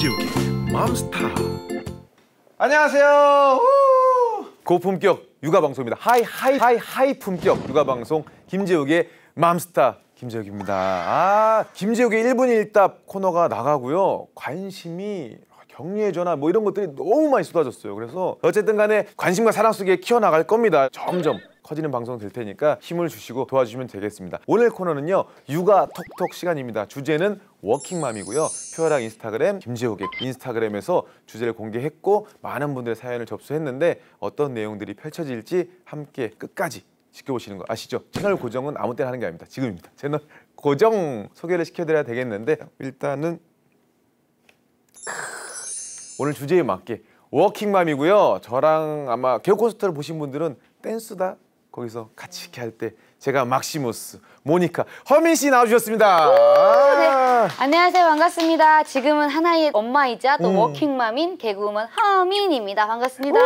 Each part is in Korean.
김지욱의 맘스타 안녕하세요. 우! 고품격 육아 방송입니다. 하이 하이 하이 하이 품격 육아 방송 김재욱의 맘스타 김재욱입니다. 아 김재욱의 1분 1답 코너가 나가고요. 관심이 격리의 전화 뭐 이런 것들이 너무 많이 쏟아졌어요. 그래서 어쨌든 간에 관심과 사랑 속에 키워나갈 겁니다. 점점 커지는 방송 될 테니까 힘을 주시고 도와주시면 되겠습니다. 오늘 코너는요 육아 톡톡 시간입니다. 주제는 워킹맘이고요. 표어랑 인스타그램 김재욱의 인스타그램에서 주제를 공개했고 많은 분들의 사연을 접수했는데 어떤 내용들이 펼쳐질지 함께 끝까지 지켜보시는 거 아시죠? 채널 고정은 아무 때나 하는 게 아닙니다. 지금입니다. 채널 고정 소개를 시켜드려야 되겠는데 일단은 오늘 주제에 맞게 워킹맘이고요. 저랑 아마 개그 콘서트를 보신 분들은 댄스다 거기서 같이 이렇게 할 때 제가 막시무스, 모니카, 허민 씨 나와주셨습니다. 아. 안녕하세요. 반갑습니다. 지금은 하나의 엄마이자 또 음. 워킹맘인 개그우먼 허민입니다. 반갑습니다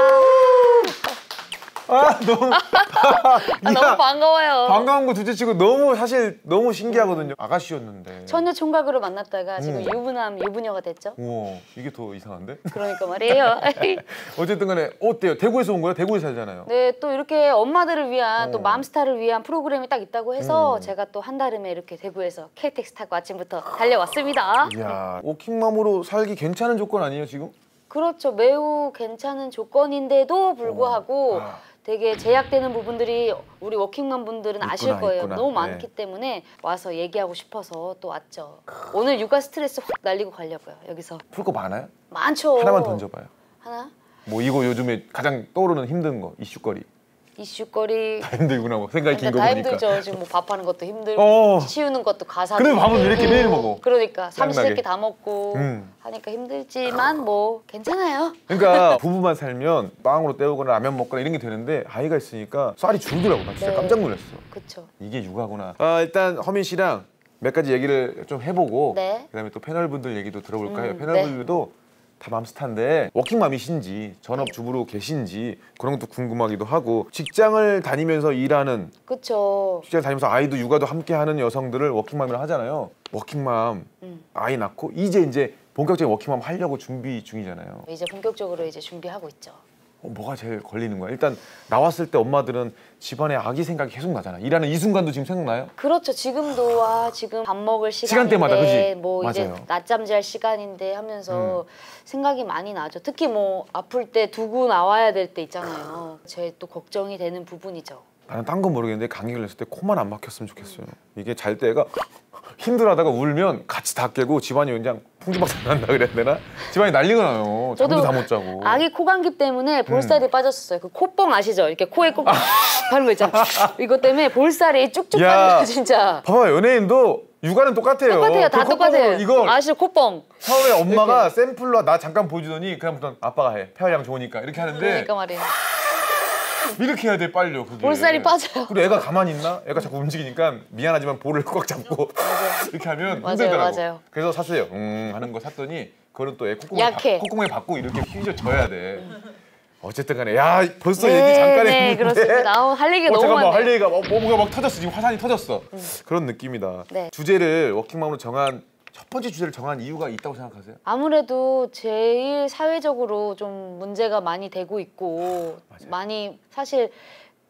아 너무 아, 야, 너무 반가워요 반가운 거 둘째치고 너무 사실 너무 신기하거든요. 아가씨였는데. 처녀 총각으로 만났다가 지금 음. 유부남 유부녀가 됐죠 우와 이게 더 이상한데? 그러니까 말이에요 어쨌든 간에 어때요? 대구에서 온 거예요? 대구에 살잖아요. 네 또 이렇게 엄마들을 위한 또 어. 맘스타를 위한 프로그램이 딱 있다고 해서 음. 제가 또 한 달음에 이렇게 대구에서 KTX 타고 아침부터 달려왔습니다 이야 워킹맘으로 살기 괜찮은 조건 아니에요 지금? 그렇죠 매우 괜찮은 조건인데도 불구하고 아. 되게 제약되는 부분들이 우리 워킹맘 분들은 아실 있구나, 거예요. 있구나. 너무 네. 많기 때문에 와서 얘기하고 싶어서 또 왔죠. 오늘 육아 스트레스 확 날리고 가려고요. 여기서 풀 거 많아요? 많죠. 하나만 던져봐요. 하나 뭐 이거 요즘에 가장 떠오르는 힘든 거 이슈거리 이슈거리. 다 힘들구나 뭐 생각이 긴 근데 거다 보니까 힘들죠. 지금 뭐 밥하는 것도 힘들고 어. 치우는 것도 가사. 그래, 밥은 왜 이렇게 매일 먹어? 그러니까. 삼시세끼 다 먹고 음. 하니까 힘들지만 뭐 괜찮아요. 그러니까 부부만 살면 빵으로 때우거나 라면 먹거나 이런 게 되는데 아이가 있으니까 쌀이 줄더라고 나 진짜 네. 깜짝 놀랐어 그렇죠. 이게 육아구나 아, 일단 허민 씨랑 몇 가지 얘기를 좀 해보고 네. 그다음에 또 패널분들 얘기도 들어볼까 해요 음, 패널분들도 다 맘스타인데 워킹맘이신지 전업주부로 계신지 그런 것도 궁금하기도 하고 직장을 다니면서 일하는 그렇죠. 직장 다니면서 아이도 육아도 함께 하는 여성들을 워킹맘이라 하잖아요. 워킹맘 음. 아이 낳고 이제 이제 본격적인 워킹맘 하려고 준비 중이잖아요. 이제 본격적으로 이제 준비하고 있죠. 어, 뭐가 제일 걸리는 거야? 일단 나왔을 때 엄마들은 집안에 아기 생각이 계속 나잖아. 일하는 이 순간도 지금 생각나요? 그렇죠. 지금도 와 지금 밥 먹을 시간인데 시간대마다, 그지? 뭐 이제 맞아요. 음. 낮잠 잘 시간인데 하면서 생각이 많이 나죠. 특히 뭐 아플 때 두고 나와야 될 때 있잖아요. 제 또 걱정이 되는 부분이죠. 나는 딴 건 모르겠는데 감기 걸렸을 때 코만 안 막혔으면 좋겠어요. 이게 잘 때가 힘들어하다가 울면 같이 다 깨고 집안이 그냥 풍지박산 난다 그래야 되나? 집안이 난리가 나요. 잠도 다 못 자고. 아기 코감기 때문에 음. 볼살이 빠졌었어요. 그 콧뻥 아시죠? 이렇게 코에 꼭 바른 거 있잖아요. 이것 때문에 볼살이 쭉쭉 야. 빠져요, 진짜. 봐봐 연예인도 육아는 똑같아요. 똑같아요, 다그 똑같아요. 이거 아시죠? 콧뻥. 처음에 엄마가 샘플로 나 잠깐 보여주더니 그다음부터 아빠가 해. 폐활량 좋으니까 이렇게 하는데 그러니까 말이에요. 이렇게 해야 돼 빨려 그게. 볼살이 빠져요. 그리고 애가 가만히 있나? 애가 자꾸 움직이니까 미안하지만 볼을 꽉 잡고 이렇게 하면 맞아요, 힘들더라고. 맞아요. 그래서 샀어요. 음 하는 거 샀더니 그거는 또애 콧구멍에 약해. 바, 콧구멍에 받고 이렇게 휘저져야 돼. 어쨌든 간에 야 벌써 네, 얘기 잠깐 네, 했는데 그렇습니다. 아우, 할 얘기가 어, 너무 잠깐만 할 많네요. 얘기가 뭐, 뭐가 막 터졌어 지금 화산이 터졌어 그런 느낌이다 네. 주제를 워킹맘으로 정한 첫 번째 주제를 정한 이유가 있다고 생각하세요? 아무래도 제일 사회적으로 좀 문제가 많이 되고 있고. 많이 사실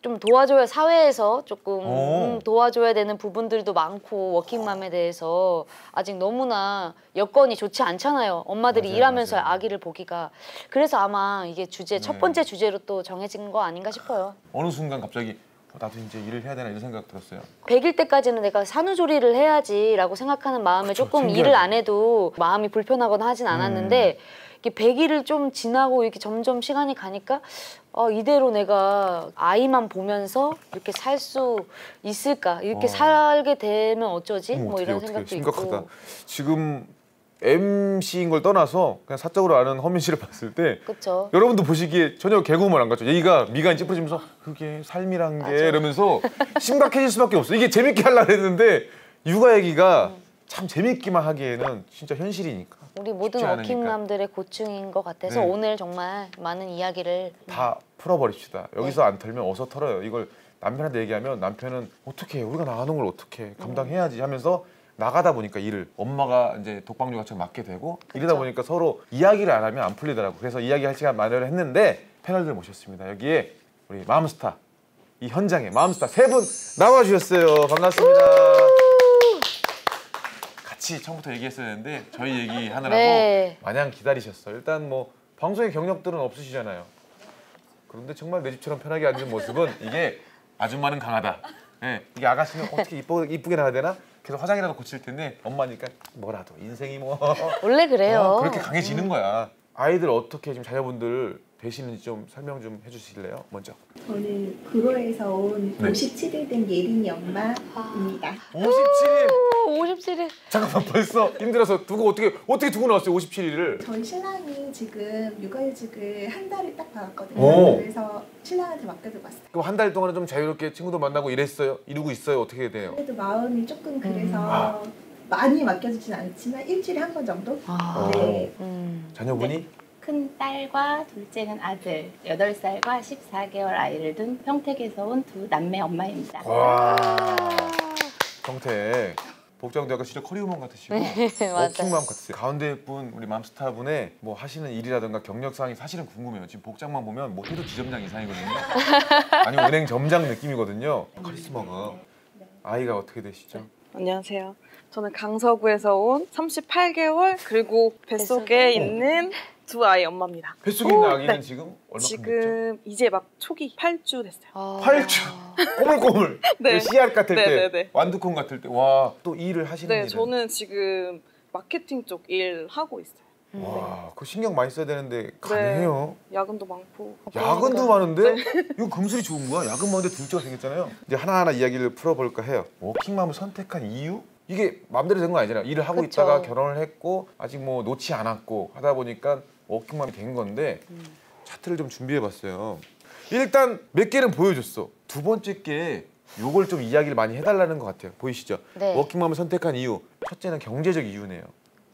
좀 도와줘야 사회에서 조금 도와줘야 되는 부분들도 많고 워킹맘에 대해서 아직 너무나 여건이 좋지 않잖아요. 엄마들이 맞아요, 일하면서 맞아요. 아기를 보기가 그래서 아마 이게 주제 첫 네. 번째 주제로 또 정해진 거 아닌가 싶어요. 어느 순간 갑자기 어, 나도 이제 일을 해야 되나 이런 생각 들었어요 100일 때까지는 내가 산후조리를 해야지라고 생각하는 마음에 그쵸, 조금 신기하죠. 일을 안 해도 마음이 불편하거나 하진 않았는데 음. 이게 100일을 좀 지나고 이렇게 점점 시간이 가니까 어, 이대로 내가 아이만 보면서 이렇게 살 수 있을까 이렇게 어. 살게 되면 어쩌지 어머, 뭐 어떡해, 이런 어떡해. 생각도 심각하다 있고 지금 MC인 걸 떠나서 그냥 사적으로 아는 허민 씨를 봤을 때 그렇죠 여러분도 보시기에 전혀 개그우먼 안 같죠 얘기가 미간이 찌푸러지면서 그게 삶이란 게 맞아. 이러면서 심각해질 수밖에 없어 이게 재밌게 하려고 했는데 육아 얘기가 음. 참 재밌기만 하기에는 진짜 현실이니까 우리 모든. 워킹맘들의 고충인 것 같아서 네. 오늘 정말 많은 이야기를 다 풀어버립시다. 여기서 네. 안 털면 어서 털어요. 이걸 남편한테 얘기하면 남편은 어떻게 해? 우리가 나가는 걸 어떻게 해? 감당해야지 하면서 나가다 보니까 일을 엄마가 이제 독방 육 아처럼 맡게 되고 이러다 보니까 서로 이야기를 안 하면 안 풀리더라고. 그래서 이야기할 시간 마련을 했는데 패널들 모셨습니다. 여기에 우리 마음스타 이 현장에 마음스타 세 분 나와 주셨어요. 반갑습니다. 같이 처음부터 얘기했었는데 저희 얘기 하느라고 네. 마냥 기다리셨어. 일단 뭐 방송의 경력들은 없으시잖아요. 그런데 정말 내 집처럼 편하게 앉은 모습은 이게 아줌마는 강하다. 예, 이게 아가씨는 어떻게 이쁘, 이쁘게 나야 되나? 계속 화장이라도 고칠 텐데 엄마니까 뭐라도 인생이 뭐 원래 그래요. 어, 그렇게 강해지는 거야. 아이들 어떻게 지금 자녀분들 되시는지 좀 설명 좀 해주실래요? 먼저. 저는 구로에서 온 네. 57일 된 예린이 엄마입니다. 57일. 57일. 잠깐만 벌써 힘들어서 두고 어떻게 어떻게 두고 나왔어요? 57일을. 저희 신랑이 지금 육아휴직을 한 달을 딱 받았거든요. 오. 그래서 신랑한테 맡겨두고 왔어요. 그럼 한 달 동안은 좀 자유롭게 친구도 만나고 이랬어요? 이루고 있어요? 어떻게 돼요? 그래도 마음이 조금 그래서 아. 많이 맡겨주진 않지만 일주일에 한 번 정도? 아. 네. 음. 자녀분이 큰 딸과 둘째는 아들, 8살과 14개월 아이를 둔 평택에서 온 두 남매 엄마입니다. 와 정택 복장대학가 진짜 커리어먼 같으시고 네, 맞아요. 워킹맘 같으세요. 가운데 분 우리 맘스타 분의 뭐 하시는 일이라든가 경력 사항이 사실은 궁금해요. 지금 복장만 보면 뭐 해도 지점장 이상이거든요. 아니면 은행 점장 느낌이거든요. 카리스마가 아이가 어떻게 되시죠? 안녕하세요. 저는 강서구에서 온 38개월 그리고 뱃속에 뱃속에? 있는 두 아이 엄마입니다. 뱃속에 있는 오, 아기는 네. 지금 얼마큼 됐죠? 지금 이제 막 초기 8주 됐어요. 아. 팔주 꼬물꼬물 네. 그 씨앗 같을 네, 때 네, 네. 완두콩 같을 때 와 또 일을 하시는 네, 일은 저는 지금 마케팅 쪽 일 하고 있어요. 와, 그 신경 많이 써야 되는데 가능해요. 야근도 많고. 야근도 많은데 이거 금술이 좋은 거야. 야근 많은데 둘째가 생겼잖아요. 이제 하나하나 이야기를 풀어볼까 해요. 워킹맘을 선택한 이유? 이게 마음대로 된거 아니잖아요. 일을 하고 그쵸. 있다가 결혼을 했고 아직 뭐 놓지 않았고 하다 보니까 워킹맘이 된 건데 차트를 좀 준비해봤어요. 일단 몇 개는 보여줬어. 두 번째 게 요걸 좀 이야기를 많이 해달라는 것 같아요. 보이시죠? 네. 워킹맘을 선택한 이유. 첫째는 경제적 이유네요.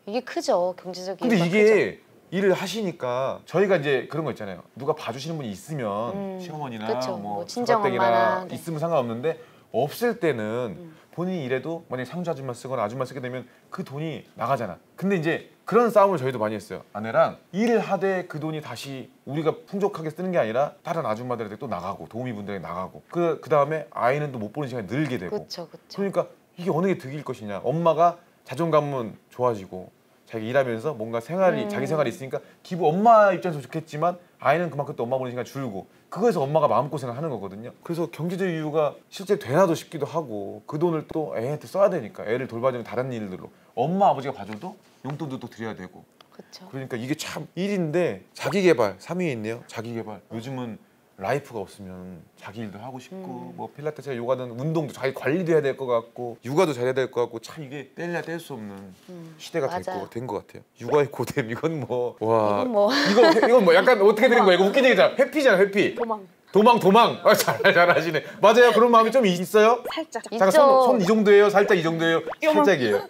이게 크죠. 경제적인. 근데 이유가 이게 일을 하시니까 저희가 이제 그런 거 있잖아요. 누가 봐주시는 분이 있으면 음, 시어머니나 그쵸. 뭐, 뭐 친정 엄마나, 서가댁이나 네. 있으면 상관없는데 없을 때는 음. 본인이 일해도 만약에 상주 아줌마 쓰거나 아줌마 쓰게 되면 그 돈이 나가잖아. 근데 이제 그런 싸움을 저희도 많이 했어요. 아내랑 일을 하되 그 돈이 다시 우리가 풍족하게 쓰는 게 아니라 다른 아줌마들한테 또 나가고 도우미 분들에게 나가고 그, 그 다음에 아이는 또 못 보는 시간이 늘게 되고 그렇죠, 그렇죠. 그러니까 이게 어느 게 득일 것이냐. 엄마가 자존감은 좋아지고 자기 일하면서 뭔가 생활이 음. 자기 생활이 있으니까 기부 엄마 입장에서 좋겠지만 아이는 그만큼 또 엄마 보는 시간 줄고 그거에서 엄마가 마음고생을 하는 거거든요. 그래서 경제적 이유가 실제 되나도 싶기도 하고 그 돈을 또 애한테 써야 되니까 애를 돌봐주는 다른 일들로 엄마 아버지가 봐줘도 용돈도 또 드려야 되고 그렇죠. 그러니까 이게 참 일인데 자기 개발 3위에 있네요. 자기 개발. 요즘은 라이프가 없으면 자기 일도 하고 싶고 음. 뭐 필라테스 요가든 운동도 자기 관리도 해야 될 것 같고 육아도 잘해야 될 것 같고 참 이게 뗄래야 뗄 수 없는 음. 시대가. 된 것 같아요. 육아의 고됨 이건 뭐 와. 이건 뭐 이거 이건 뭐 약간 어떻게 되는 거야? 이거 웃긴 얘기잖아. 회피잖아, 회피. 도망 도망 도망. 아, 잘 잘하시네. 맞아요. 그런 마음이 좀 있어요? 살짝. 이- 잠깐. 손이 정도예요? 살짝 이 정도예요? 살짝이에요.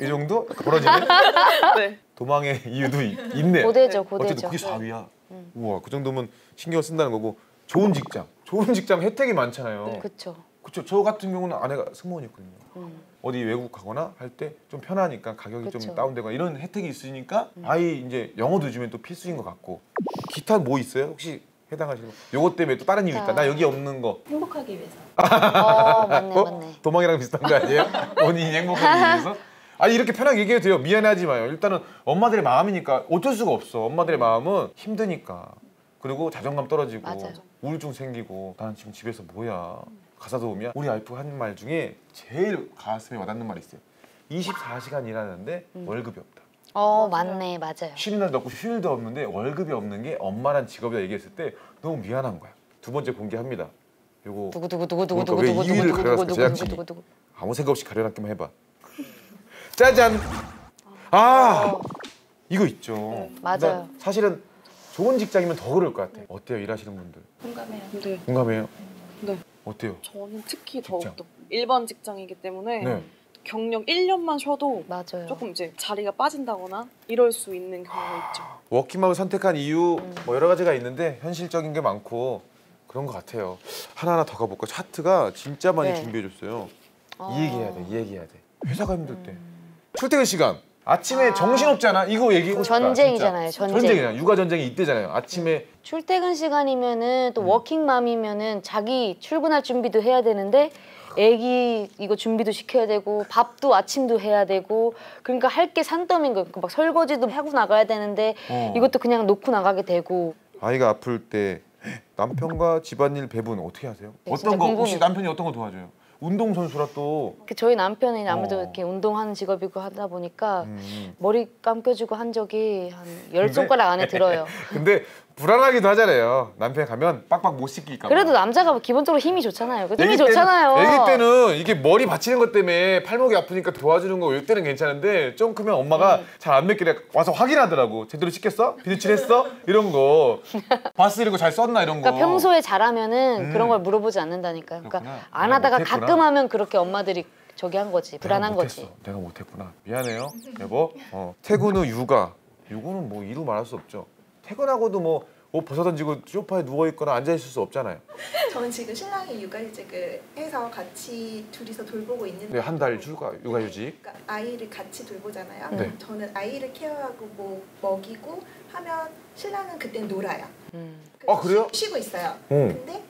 이 정도? 벌어지네. 네. 도망의 이유도 있- 있네. 고대죠, 어쨌든 고대죠. 그게 4위야. 음. 우와 그 정도면 신경 쓴다는 거고 좋은 직장, 좋은 직장 혜택이 많잖아요. 그렇죠. 그렇죠. 저 같은 경우는 아내가 승무원이었거든요. 음. 어디 외국 가거나 할 때 좀 편하니까 가격이 그쵸. 좀 다운되거나 이런 혜택이 있으니까 음. 아이 이제 영어도 요즘엔 또 필수인 것 같고 기타 뭐 있어요? 혹시 해당하시는 거? 요것 때문에 또 다른 이유 있다. 나 여기 없는 거. 행복하기 위해서. 어, 맞네, 어? 맞네. 도망이랑 비슷한 거 아니에요? 본인이 행복하기 위해서? 아니 이렇게 편하게 얘기해도 돼요. 미안해하지 마요. 일단은 엄마들의 마음이니까 어쩔 수가 없어. 엄마들의 마음은 힘드니까. 그리고 자존감 떨어지고 맞아요. 우울증 생기고 나는 지금 집에서 뭐야. 가사 도우미야. 우리 와이프가 한말 중에 제일 가슴에 와닿는 말이 있어요. 24시간 일하는데 음. 월급이 없다. 어, 맞네, 맞아요. 쉬는 날도 없고 휴일도 없는데 월급이 없는 게 엄마란 직업이다 얘기했을 때 너무 미안한 거야. 두 번째 공개합니다. 요거 두구 두구 두구 두구 그러니까 두구 왜 두구 이 위를 두구 두구 가려놨을까, 두구 제작진이. 두구 두구. 아무 생각 없이 가려놨기만 해봐. 짜잔. 아 이거 있죠. 맞아요. 그러니까 사실은 좋은 직장이면 더 그럴 것 같아. 어때요 일하시는 분들? 공감해요. 네. 공감해요? 네. 어때요? 저는 특히 직장. 더욱더 1번 직장이기 때문에 네. 경력 1년만 쉬어도 맞아요. 조금 이제 자리가 빠진다거나 이럴 수 있는 경우가 있죠. 워킹맘을 선택한 이유 음. 뭐 여러 가지가 있는데 현실적인 게 많고 그런 것 같아요. 하나하나 더 가볼까? 차트가 진짜 많이 네. 준비해줬어요. 어. 이 얘기해야 돼. 이 얘기해야 돼. 회사가 힘들대. 출퇴근 시간. 아침에 정신 없잖아. 이거 얘기하고 싶다. 전쟁이잖아요, 진짜. 전쟁. 전쟁이잖아. 육아 전쟁이 이때잖아요. 아침에 출퇴근 시간이면은 음. 또 워킹맘이면은 자기 출근할 준비도 해야 되는데 애기 이거 준비도 시켜야 되고 밥도 아침도 해야 되고 그러니까 할 게 산더미인 거예요. 그막 설거지도 하고 나가야 되는데 어. 이것도 그냥 놓고 나가게 되고 아이가 아플 때 남편과 집안일 배분 어떻게 하세요? 네, 어떤 거 혹시 궁금해요. 남편이 어떤 거 도와줘요? 운동 선수라 또그 저희 남편이 아무래도 어. 이렇게 운동하는 직업이고 하다 보니까 음. 머리 감겨주고 한 적이 한 열 손가락 안에 들어요. 근데 불안하기도 하잖아요. 남편 가면 빡빡 못 씻길까 봐. 그래도 남자가 기본적으로 힘이 좋잖아요. 그 힘이 좋잖아요. 애기 때는 이게 머리 받치는 것 때문에 팔목이 아프니까 도와주는 거 이때는 괜찮은데 좀 크면 엄마가 음. 잘안 먹길래 와서 확인하더라고. 제대로 씻겼어? 비누칠했어? 이런 거. 바스 이런 거 잘 썼나 이런 거. 그러니까 평소에 잘하면은 음. 그런 걸 물어보지 않는다니까요. 그러니까 그렇구나. 안 하다가. 가끔 하면 그렇게 엄마들이 저기 한 거지 불안한 거지. 내가 못했구나. 미안해요, 여보. 어. 퇴근 후 육아. 이거는 뭐 이루 말할 수 없죠. 퇴근하고도 뭐 옷 벗어 던지고 소파에 누워 있거나 앉아 있을 수 없잖아요. 저는 지금 신랑이 육아휴직을 해서 같이 둘이서 돌보고 있는데 네, 한 달 휴가 육아휴직. 그러니까 아이를 같이 돌보잖아요. 네. 저는 아이를 케어하고 뭐 먹이고 하면 신랑은 그때 놀아요. 음. 아, 그래요? 쉬- 쉬고 있어요. 어. 근데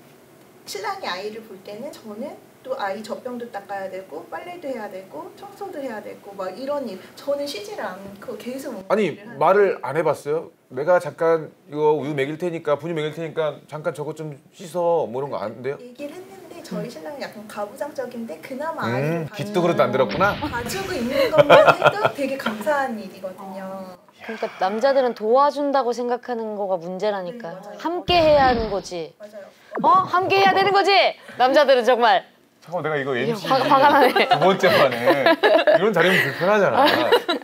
신랑이 아이를 볼 때는 저는 또 아이 젖병도 닦아야 되고 빨래도 해야 되고 청소도 해야 되고 막 이런 일 저는 쉬지를 않고 계속 아니 말을 안 해봤어요? 내가 잠깐 이거 우유 먹일 테니까 분유 먹일 테니까 잠깐 저것 좀 씻어 뭐 이런 거 안 돼요? 얘기를 했는데 저희 신랑이 약간 가부장적인데 그나마 음, 아이를 깃도 그릇도 안 들었구나. 봐주고 있는 것만 해도 되게 감사한 일이거든요. 그러니까 남자들은 도와준다고 생각하는 거가 문제라니까. 네. 함께 해야 하는 거지. 맞아요. 어? 함께 해야 되는 거지. 남자들은 정말 잠깐 내가 이거 MC 화가- 화가 나네. 두 번째 만에 이런 자리면 불편하잖아.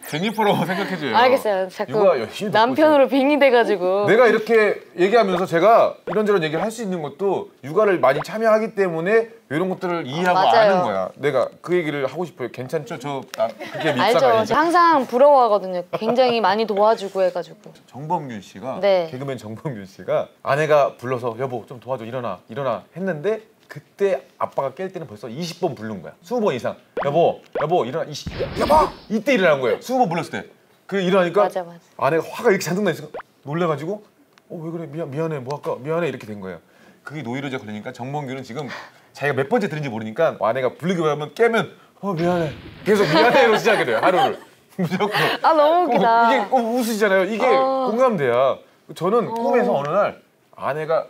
제니퍼라고 생각해줘요. 알겠어요. 자꾸 남편으로 빙의 돼가지고. 내가 이렇게 얘기하면서 제가 이런저런 얘기를 할수 있는 것도 육아를 많이 참여하기 때문에 이런 것들을 이해하고 맞아요. 아는 거야. 내가 그 얘기를 하고 싶어요. 괜찮죠? 저 나, 그게 밉사가 알죠. 항상 부러워하거든요. 굉장히 많이 도와주고 해가지고. 정범균 씨가 네. 개그맨 정범균 씨가 아내가 불러서 여보 좀 도와줘 일어나 일어나 했는데 그때 아빠가 깰 때는 벌써 20번 부른 거야. 20번 이상. 여보 여보 일어나 이씨 여보 이때 일어난 거예요. 20번 불렀을 때. 그 일어나니까 맞아 맞아. 아내가 화가 이렇게 잔뜩 나 있어. 놀래가지고 어 왜 그래 미안 미안해 뭐 할까 미안해 이렇게 된 거예요. 그게 노이로제 걸리니까 정범균은 지금 자기가 몇 번째 들은지 모르니까 아내가 부르기만 하면 깨면 어 미안해 계속 미안해로 시작이 돼요 하루를 무조건. 아 너무 어, 웃기다. 이게 어, 웃으시잖아요. 이게 어. 공감돼야. 저는 꿈에서 어느 날 아내가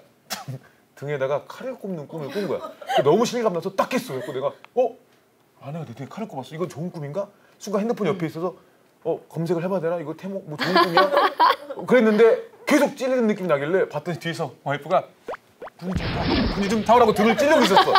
등에다가 칼을 꼽는 꿈을 꾼 거야. 너무 실감 나서 딱 했어. 그래서 내가 어 아 내가 내 등에 칼을 꼽았어. 이건 좋은 꿈인가? 순간 핸드폰 옆에 있어서 어 검색을 해봐야 되나? 이거 태몽 뭐 좋은 꿈이야? 그랬는데 계속 찔리는 느낌이 나길래 봤더니 뒤에서 와이프가 분이 좀 타고 분이 좀 타오라고 등을 찔르고 있었어.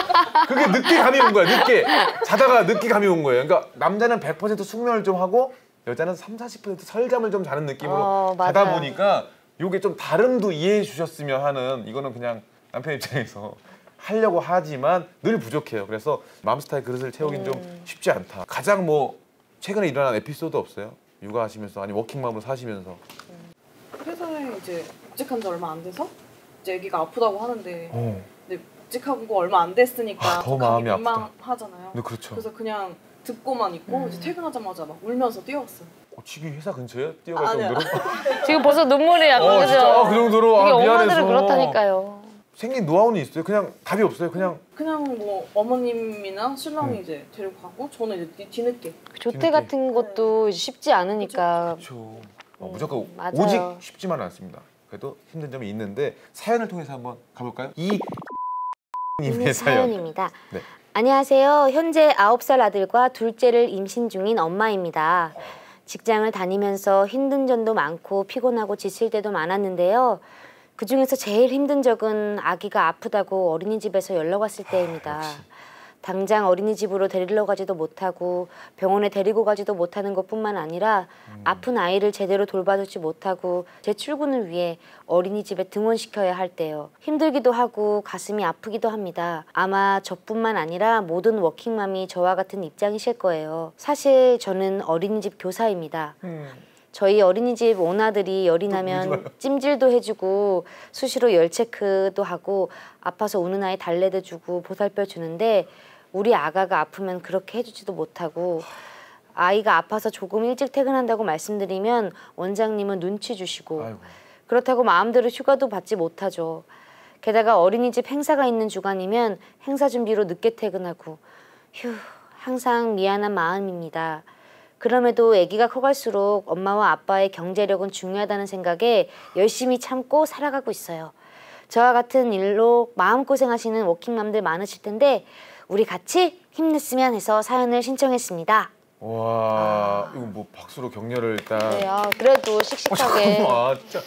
그게 늦게 감이 온 거야. 늦게 자다가 늦게 감이 온 거예요. 그러니까 남자는 100% 숙면을 좀 하고 여자는 3, 40% 설잠을 좀 자는 느낌으로 어, 자다. 보니까 요게 좀 다름도 이해해 주셨으면 하는 이거는 그냥 남편 입장에서 하려고 하지만 늘 부족해요. 그래서 맘스타의 그릇을 채우긴 음. 좀 쉽지 않다. 가장 뭐 최근에 일어난 에피소드 없어요? 육아하시면서 아니 워킹맘으로 사시면서 회사에 이제 복직한 지 얼마 안 돼서 이제 아기가 아프다고 하는데 어. 근데 복직하고 얼마 안 됐으니까 아, 더 마음이 아프다. 민망하잖아요. 네 그렇죠. 그래서 그냥 듣고만 있고 음. 이제 퇴근하자마자 막 울면서 뛰어왔어요. 어, 집이 회사 근처에 뛰어갈 아니야. 정도로? 지금 벌써 눈물이 약간 어 그죠? 아, 그 정도로 아, 엄마들은 미안해서 그렇다니까요. 생긴 노하우는 있어요. 그냥 답이 없어요. 그냥 그냥 뭐 어머님이나 신랑이 음. 이제 데리고 가고 저는 이제 뒤- 뒤늦게 조퇴. 같은 것도 이제 쉽지 않으니까. 그렇죠. 어, 음, 무조건 맞아요. 오직 쉽지만은 않습니다. 그래도 힘든 점이 있는데 사연을 통해서 한번 가볼까요? 이 님의 사연. 사연입니다. 네. 안녕하세요. 현재 9살 아들과 둘째를 임신 중인 엄마입니다. 직장을 다니면서 힘든 점도 많고 피곤하고 지칠 때도 많았는데요. 그 중에서 제일 힘든 적은 아기가 아프다고 어린이집에서 연락 왔을 때입니다. 역시. 당장 어린이집으로 데리러 가지도 못하고 병원에 데리고 가지도 못하는 것뿐만 아니라 아픈 아이를 제대로 돌봐주지 못하고 제 출근을 위해 어린이집에 등원시켜야 할 때요. 힘들기도 하고 가슴이 아프기도 합니다. 아마 저뿐만 아니라 모든 워킹맘이 저와 같은 입장이실 거예요. 사실 저는 어린이집 교사입니다. 음. 저희 어린이집 오나들이 열이 나면 찜질도 해주고 수시로 열 체크도 하고 아파서 우는 아이 달래도 주고 보살펴 주는데 우리 아가가 아프면 그렇게 해주지도 못하고 아이가 아파서 조금 일찍 퇴근한다고 말씀드리면 원장님은 눈치 주시고 아이고. 그렇다고 마음대로 휴가도 받지 못하죠. 게다가 어린이집 행사가 있는 주간이면 행사 준비로 늦게 퇴근하고 휴 항상 미안한 마음입니다. 그럼에도 아기가 커갈수록 엄마와 아빠의 경제력은 중요하다는 생각에 열심히 참고 살아가고 있어요. 저와 같은 일로 마음고생하시는 워킹맘들 많으실 텐데 우리 같이 힘냈으면 해서 사연을 신청했습니다. 와 이거 뭐 박수로 격려를 일단. 네, 아, 그래도 어, 씩씩하게 잠깐만 진짜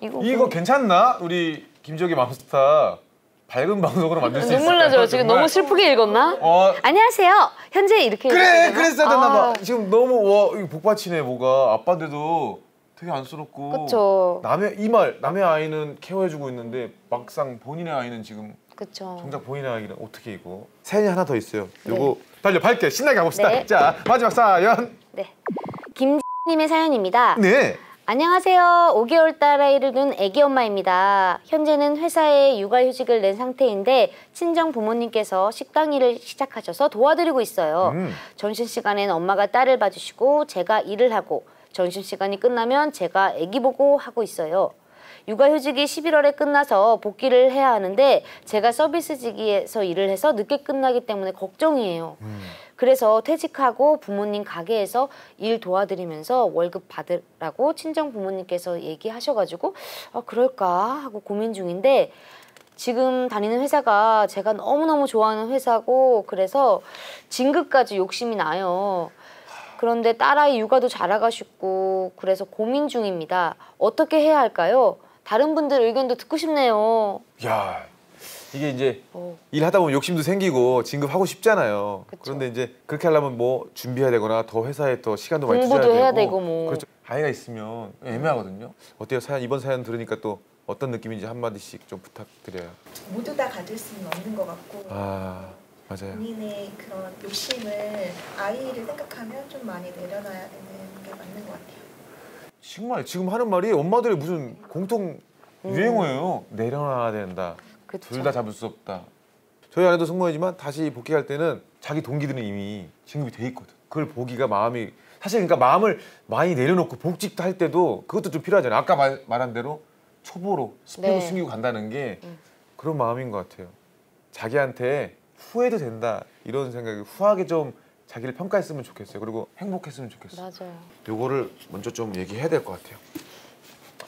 이거, 이거 괜찮나? 우리 김지혁의 맘스타 밝은 방송으로 만들 수 있을까? 눈물 나죠. 지금 너무 슬프게 읽었나? 어 안녕하세요. 현재 이렇게 그래? 그랬어야 됐나 봐. 아, 지금 너무 와 복받치네 뭐가 아빠인데도 되게 안쓰럽고. 그쵸. 남의 이 말 남의 아이는 케어해주고 있는데 막상 본인의 아이는 지금 그쵸. 정작 본인의 아이는 어떻게 이거? 사연이 하나 더 있어요. 요거 달려 밝게 신나게 가봅시다. 네. 자 마지막 사연. 네. 김님의 사연입니다. 네. 안녕하세요. 5개월 딸 아이를 둔 아기 엄마입니다. 현재는 회사에 육아휴직을 낸 상태인데 친정 부모님께서 식당 일을 시작하셔서 도와드리고 있어요. 음. 점심 시간엔 엄마가 딸을 봐주시고 제가 일을 하고 점심 시간이 끝나면 제가 아기 보고 하고 있어요. 육아휴직이 11월에 끝나서 복귀를 해야 하는데 제가 서비스직에서 일을 해서 늦게 끝나기 때문에 걱정이에요. 그래서 퇴직하고 부모님 가게에서 일 도와드리면서 월급 받으라고 친정 부모님께서 얘기하셔가지고 아 그럴까 하고 고민 중인데 지금 다니는 회사가 제가 너무너무 좋아하는 회사고 그래서 진급까지 욕심이 나요. 그런데 딸아이 육아도 잘하고 싶고 그래서 고민 중입니다. 어떻게 해야 할까요? 다른 분들 의견도 듣고 싶네요. 야 이게 이제 어, 일하다 보면 욕심도 생기고 진급하고 싶잖아요. 그쵸. 그런데 이제 그렇게 하려면 뭐 준비해야 되거나 더 회사에 더 시간도 많이 투자해야 해야 되고 되고 뭐. 그렇죠. 아이가 있으면 애매하거든요. 어때요? 사연 이번 사연 들으니까 또 어떤 느낌인지 한 마디씩 좀 부탁드려요. 모두 다 가질 수는 없는 것 같고 아 맞아요. 본인의 그런 욕심을 아이를 생각하면 좀 많이 내려놔야 되는 게 맞는 것 같아요. 정말 지금 하는 말이 엄마들의 무슨 공통 음. 유행어예요. 내려놔야 된다. 둘 다 잡을 수 없다. 저희 아내도 승무원이지만 다시 복귀할 때는 자기 동기들은 이미 진급이 돼 있거든. 그걸 보기가 마음이 사실 그러니까 마음을 많이 내려놓고 복직도 할 때도 그것도 좀 필요하잖아요. 아까 말, 말한 대로 초보로 스펙을 네. 숨기고 간다는 게 음. 그런 마음인 것 같아요. 자기한테 후회도 된다 이런 생각이 후하게 좀 자기를 평가했으면 좋겠어요. 그리고 행복했으면 좋겠어요. 맞아요. 요거를 먼저 좀 얘기해야 될 것 같아요.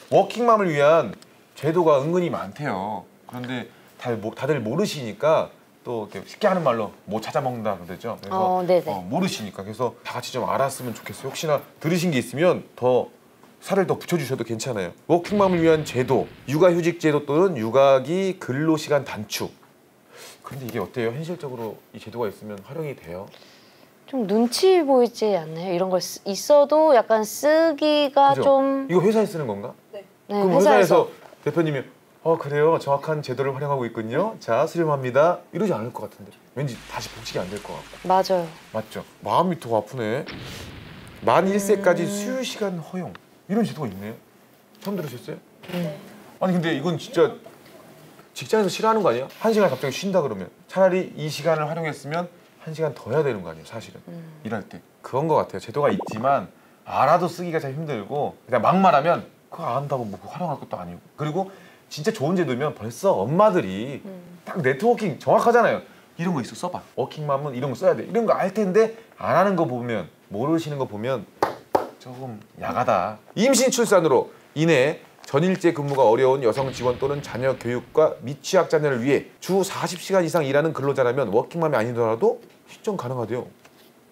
워킹맘을 위한 제도가 은근히 많대요. 그런데 다들, 모, 다들 모르시니까 또 이렇게 쉽게 하는 말로 못 찾아 먹는다 그러죠. 그래서 어. 어, 모르시니까 그래서 다 같이 좀 알았으면 좋겠어요. 혹시나 들으신 게 있으면 더 살을 더 붙여주셔도 괜찮아요. 워킹맘을 위한 제도, 육아휴직 제도 또는 육아기 근로시간 단축. 그런데 이게 어때요? 현실적으로 이 제도가 있으면 활용이 돼요? 좀 눈치 보이지 않나요? 이런 걸 쓰- 있어도 약간 쓰기가 그죠? 좀 이거 회사에 쓰는 건가? 네, 그럼 회사에서 대표님이 어 그래요? 정확한 제도를 활용하고 있군요. 자 수렴합니다. 이러지 않을 것 같은데. 왠지 다시 복직이 안 될 것 같고. 맞아요. 맞죠? 마음이 더 아프네. 만 1세까지 음. 수유 시간 허용. 이런 제도가 있네요 처음 들으셨어요? 네. 아니 근데 이건 진짜 직장에서 싫어하는 거 아니야? 한 시간 갑자기 쉰다 그러면 차라리 이 시간을 활용했으면 한 시간 더 해야 되는 거 아니에요 사실은? 음. 일할 때. 그건 것 같아요. 제도가 있지만 알아도 쓰기가 참 힘들고 그냥 막 말하면 그거 안 한다고 뭐 그거 활용할 것도 아니고. 그리고 진짜 좋은 제도면 벌써 엄마들이 음. 딱 네트워킹 정확하잖아요 이런 거 있어 써봐 워킹맘은 이런 거 써야 돼 이런 거 알 텐데 안 하는 거 보면 모르시는 거 보면 조금 야가다 임신 출산으로 인해 전일제 근무가 어려운 여성 직원 또는 자녀 교육과 미취학 자녀를 위해 주 40시간 이상 일하는 근로자라면 워킹맘이 아니더라도 신청 가능하대요.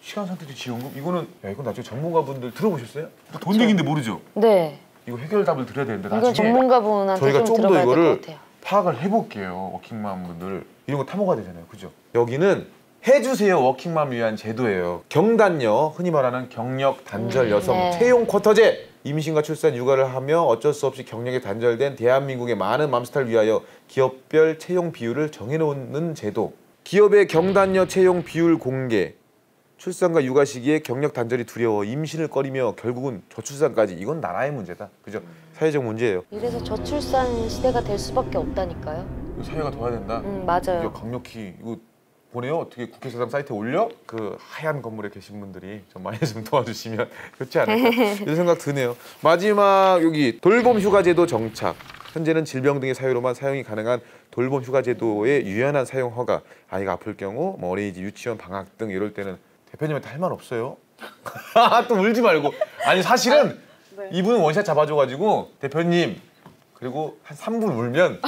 시간 선택지 지원금 이거는 야 이건 나중에 전문가분들 들어보셨어요? 돈 얘기인데 모르죠. 네. 이거 해결답을 드려야 되는데 이건 나중에 전문가분한테 저희가 좀좀더 들어봐야 될것 이거를 같아요. 파악을 해볼게요. 워킹맘 분들 이런 거 탐호가 되잖아요, 그죠? 여기는 해주세요 워킹맘 위한 제도예요. 경단녀 흔히 말하는 경력 단절 음, 여성 네. 채용 쿼터제. 임신과 출산 육아를 하며 어쩔 수 없이 경력이 단절된 대한민국의 많은 맘스타를 위하여 기업별 채용 비율을 정해놓는 제도. 기업의 경단녀 채용 비율 공개. 출산과 육아 시기에 경력 단절이 두려워 임신을 꺼리며 결국은 저출산까지 이건 나라의 문제다. 그죠? 사회적 문제예요. 이래서 저출산 시대가 될 수밖에 없다니까요. 이거 사회가 도와야 된다. 음 이거 맞아요. 강력히 이거 보내요. 어떻게 국회의사당 사이트에 올려? 그 하얀 건물에 계신 분들이 좀 많이 좀 도와주시면 좋지 않을까 이런 생각 드네요. 마지막 여기 돌봄 휴가제도 정착. 현재는 질병 등의 사유로만 사용이 가능한 돌봄 휴가제도의 유연한 사용 허가. 아이가 아플 경우 뭐 어린이집, 유치원 방학 등 이럴 때는 대표님한테 할 말 없어요? 또 울지 말고. 아니 사실은 네. 이분은 원샷 잡아줘가지고 대표님 그리고 한 3분 울면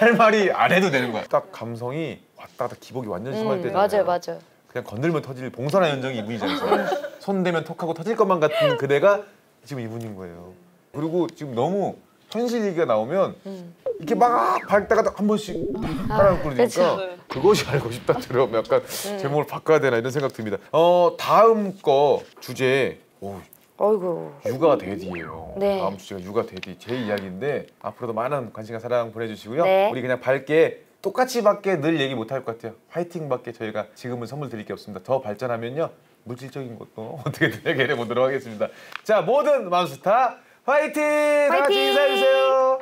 할 말이 안 해도 되는 거야. 딱 감성이 왔다 갔다 기복이 완전 심할 음, 때잖아요. 맞아요, 맞아요. 그냥 건들면 터질 봉선화 연정이 이분이잖아요. 손 대면 톡하고 터질 것만 같은 그대가 지금 이분인 거예요. 그리고 지금 너무 현실 얘기가 나오면 음. 이렇게 막 밝다가 한 번씩 따라고 그러니까 그쵸. 네. 그것이 알고 싶다처럼 약간 제목을 바꿔야 되나 이런 생각 듭니다. 어 다음 거 주제 오, 어이구. 육아 대디예요. 네. 다음 주제가 육아 대디 제 이야기인데 앞으로도 많은 관심과 사랑 보내주시고요. 네. 우리 그냥 밝게 똑같이밖에 늘 얘기 못할 것 같아요. 화이팅밖에 저희가 지금은 선물 드릴 게 없습니다. 더 발전하면요 물질적인 것도 어떻게든 해결해 보도록 하겠습니다. 자 모든 맘스타 화이팅! 다 같이 화이팅! 인사해 주세요.